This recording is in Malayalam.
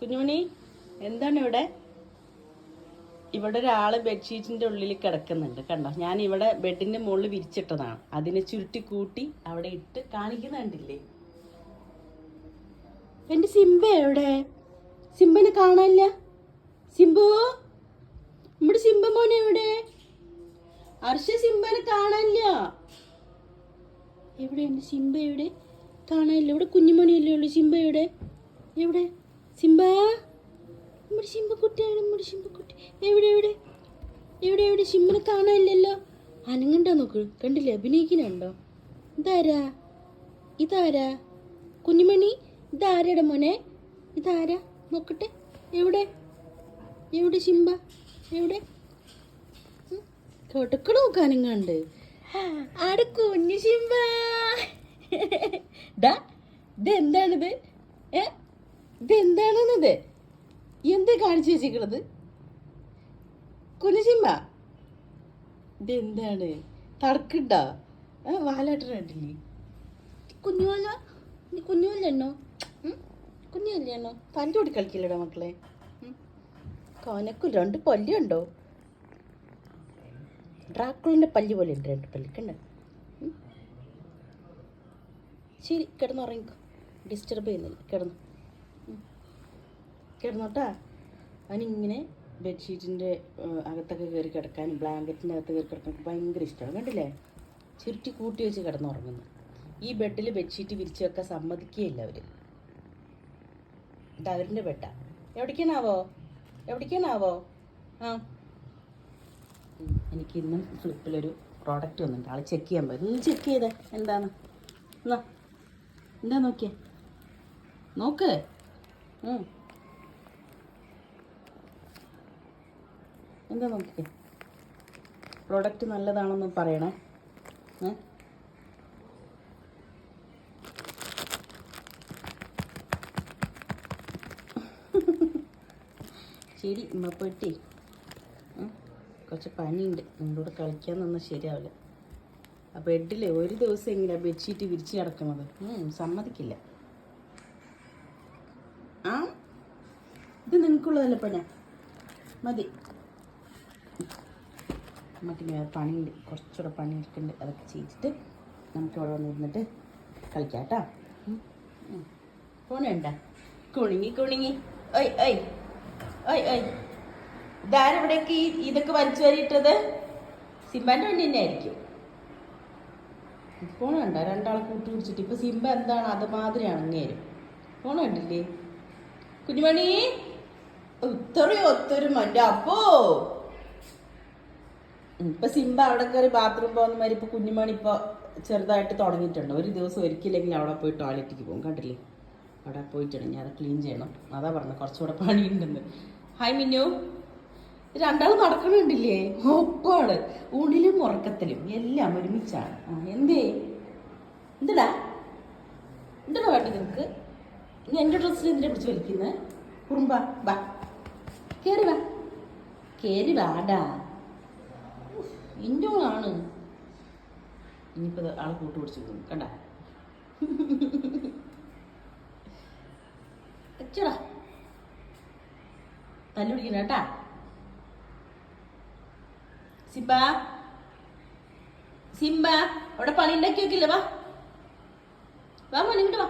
കുഞ്ഞുമണി എന്താണ് ഇവിടെ ഇവിടെ ഒരാൾ ബെഡ്ഷീറ്റിന്റെ ഉള്ളിൽ കിടക്കുന്നുണ്ട് കണ്ടോ? ഞാൻ ഇവിടെ ബെഡിന്റെ മുകളിൽ വിരിച്ചിട്ടതാണ്. അതിനെ ചുരുട്ടി കൂട്ടി അവിടെ ഇട്ട് കാണിക്കുന്നുണ്ടില്ലേ? എന്റെ സിംബ എവിടെ? സിംബനെ കാണാനില്ല. സിംബു നമ്മുടെ സിംബ മോനെ എവിടെ? അർഷ സിംബനെ കാണാനില്ല. എവിടെ? എന്റെ സിംബ എവിടെ? കാണാനില്ല. ഇവിടെ കുഞ്ഞുമണിയല്ലേ ഉള്ളൂ. സിംബ എവിടെ? എവിടെ? സിംബ? നമ്മുടെ ശിമ്പക്കുട്ടിയാണ് നമ്മുടെ സിംബക്കുട്ടി. എവിടെ എവിടെ? എവിടെ എവിടെ? സിംബനെ കാണാനില്ലല്ലോ. അനങ്ങണ്ട നോക്ക്. കണ്ടില്ലേ? അഭിനയിക്കുന്നുണ്ടോ? ഇതാരാ? ഇതാരാ? കുഞ്ഞുമണി? ഇതാരാടെ മോനെ? ഇതാരാ? നോക്കട്ടെ. എവിടെ? എവിടെ സിംബ? എവിടെ? കൊടക്കണോ കാനങ്ങാണ്ട് ആടെ കുഞ്ഞു ദാ ഇതെന്താണിത്? ഏ? ഇതെന്താണെന്നത് എന്ത് കാണിച്ചു വെച്ചിരിക്കണത്? കുലശിമ്മ ഇതെന്താണ് തർക്കിണ്ടാ? ആ വാലാട്ടണ്ടില്ലേ കുഞ്ഞുവല്ല നീ കുഞ്ഞുവല്ലെണ്ണോ കുഞ്ഞുവല്ലെണ്ണോ കൂടി കളിക്കില്ലടാ മക്കളെ. കാനക്കു രണ്ട് പല്ലുണ്ടോ ഡ്രാക്കുളിന്റെ പല്ല് പോലെ ഉണ്ട് രണ്ട് പല്ല്. കണ്ട? ശരി കിടന്നുറങ്ങിക്കോ. ഡിസ്റ്റർബ് ചെയ്യുന്നില്ല. കിടന്നു. കിടന്നോട്ടാ. അവനിങ്ങനെ ബെഡ്ഷീറ്റിന്റെ അകത്തൊക്കെ കയറി കിടക്കാനും ബ്ലാങ്കറ്റിന്റെ അകത്ത് കയറി കിടക്കാനൊക്കെ ഭയങ്കര ഇഷ്ടമാണ് കണ്ടില്ലേ? ചുരുട്ടി കൂട്ടി വെച്ച് കിടന്നുറങ്ങുന്നു. ഈ ബെഡിൽ ബെഡ്ഷീറ്റ് വിരിച്ച് വെക്കാൻ സമ്മതിക്കുകയില്ല അവർ ഇത് ബെഡാ. എവിടേക്കാണാവോ? എവിടേക്കാണാവോ? ആ. എനിക്കിന്നും ഫ്ലിപ്പിലൊരു പ്രോഡക്റ്റ് വന്നിട്ടുണ്ട്. ആൾ ചെക്ക് ചെയ്യാൻ പോയത് നീ ചെക്ക് ചെയ്തേ. എന്താണ്? എന്താ നോക്കിയേ? നോക്ക്. എന്താ നോക്കിയേ? പ്രോഡക്റ്റ് നല്ലതാണെന്ന് പറയണേ. ശരി ഉമ്മ പെട്ടി ഉം. കുറച്ച് പനിയുണ്ട്. നിങ്ങളോട് കളിക്കാൻ നിന്നാൽ ശരിയാവില്ല. ആ ബെഡിൽ ഒരു ദിവസം എങ്ങനെയാണ് ബെഡ്ഷീറ്റ് വിരിച്ച് കിടക്കുന്നത് സമ്മതിക്കില്ല ആ ഇത് നിങ്ങൾക്കുള്ളതല്ല പെണ്ണേ മതി. മതി പണിയുണ്ട്. കുറച്ചുകൂടെ പണി എടുക്കുന്നുണ്ട് അതൊക്കെ ചെയ്തിട്ട് നമുക്ക് ഇവിടെ വന്നിരുന്നിട്ട് കളിക്കാം കേട്ടോ. പോണേണ്ട കുണുങ്ങി കുണുങ്ങി. ഒയ് ഒയ് ഒയ് ഒയ് ഇതാരവിടെയൊക്കെ ഈ ഇതൊക്കെ വലിച്ചു വരിയിട്ടത്? സിംബാന്റെ വണ്ടി തന്നെ ആയിരിക്കും ഫോൺ കണ്ട രണ്ടാളെ കൂട്ടി പിടിച്ചിട്ട്. ഇപ്പൊ സിംബ എന്താണ്? അതുമാതിരിയാണ് അങ്ങേരും. ഫോൺ കണ്ടില്ലേ? കുഞ്ഞുമണി? ഇത്രയും ഒത്തൊരു മറ്റേ അപ്പോ. ഇപ്പൊ സിംബ അവിടെ കയറി ബാത്റൂം പോകുന്ന മാതിരി ഇപ്പൊ കുഞ്ഞുമണി ഇപ്പൊ ചെറുതായിട്ട് തുടങ്ങിയിട്ടുണ്ട്. ഒരു ദിവസം ഒരിക്കലെങ്കിലും അവിടെ പോയി ടോയ്ലറ്റിക്ക് പോകും. കണ്ടില്ലേ? അവിടെ പോയിട്ടുണ്ട്. ഞാൻ അത് ക്ലീൻ ചെയ്യണം. അതാ പറഞ്ഞത്. കുറച്ചുകൂടെ പണിയുണ്ടെന്ന്. ഹായ് മിന്നു. രണ്ടാൾ നടക്കണുണ്ടില്ലേ? ഒപ്പാണ്. ഊണിലും ഉറക്കത്തിലും എല്ലാം ഒരുമിച്ചാണ്. എന്തേ? എന്തടാ? എന്താണോ വേണ്ട നിനക്ക്? നീ എന്റെ ഡ്രസ്സിൽ എന്തിനാ പിടിച്ച് വലിക്കുന്നത് കുറുമ്പ. വാ. കേറി വാ കേറി വാടാ ഇന്റോളാണ് ഇനിയിപ്പോൾ ആൾ കൂട്ട് പിടിച്ചു പോകും കണ്ട? അച്ചടാ തല്ലു പിടിക്കണ കേട്ടാ. സിംബ. സിംബ അവിടെ പണി ഉണ്ടാക്കി വെക്കില്ല വാ. വാ മോനെ ഇങ്ങോട്ട് വാ.